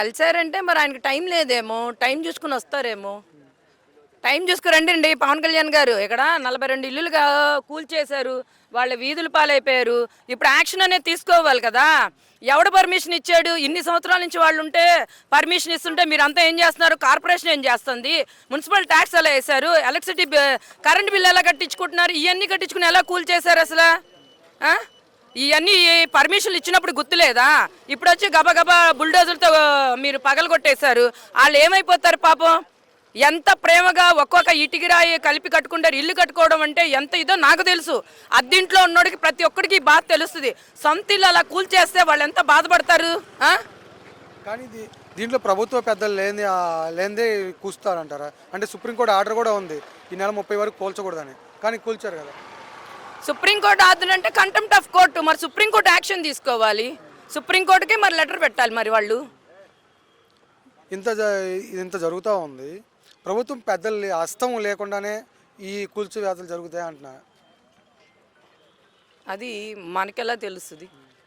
కలిసారంటే మరి ఆయనకి టైం లేదేమో టైం చూసుకుని వస్తారేమో. టైం చూసుకుని రండి అండి పవన్ కళ్యాణ్ గారు. ఇక్కడ నలభై రెండు ఇల్లులుగా కూల్చేశారు వాళ్ళ వీధులు పాలైపోయారు. ఇప్పుడు యాక్షన్ అనేది తీసుకోవాలి కదా. ఎవడు పర్మిషన్ ఇచ్చాడు? ఇన్ని సంవత్సరాల నుంచి వాళ్ళు ఉంటే పర్మిషన్ ఇస్తుంటే మీరు అంతా ఏం చేస్తున్నారు? కార్పొరేషన్ ఏం చేస్తుంది? మున్సిపల్ ట్యాక్స్ ఎలా వేశారు? ఎలక్ట్రిసిటీ కరెంట్ బిల్ ఎలా కట్టించుకుంటున్నారు? ఇవన్నీ కట్టించుకుని ఎలా కూల్ చేశారు అసలు? ఇవన్నీ పర్మిషన్లు ఇచ్చినప్పుడు గుర్తులేదా? ఇప్పుడు వచ్చి గబగబా బుల్డోజర్తో మీరు పగలు కొట్టేశారు వాళ్ళు ఏమైపోతారు పాపం? ఎంత ప్రేమగా ఒక్కొక్క ఇటుకిరాయి కలిపి కట్టుకుంటారు ఇల్లు కట్టుకోవడం అంటే ఎంత ఇదో నాకు తెలుసు. అద్దింట్లో ఉన్నోడికి ప్రతి ఒక్కడికి బాధ తెలుస్తుంది. సొంత ఇల్లు అలా కూల్చేస్తే వాళ్ళు ఎంత బాధపడతారు? కానీ ఇది దీంట్లో ప్రభుత్వ పెద్దలు లేని లేనిదే కూస్తారంటారా? అంటే సుప్రీంకోర్టు ఆర్డర్ కూడా ఉంది. ఈ నెల ముప్పై వరకు కూల్చకూడదని కానీ కూల్చారు కదా. సుప్రీంకోర్టు ఆర్డర్ అంటే కంటెంప్ట్ ఆఫ్ కోర్టు. మరి సుప్రీంకోర్టు యాక్షన్ తీసుకోవాలి. సుప్రీంకోర్టుకి మరి లెటర్ పెట్టాలి మరి వాళ్ళు. ఇంత ఇంత జరుగుతూ ఉంది. ప్రభుత్వం పెద్దలు హస్తం లేకుండానే ఈ కూల్చు వ్యాధులు జరుగుతాయి అంటున్నారు అది మనకెలా తెలుస్తుంది?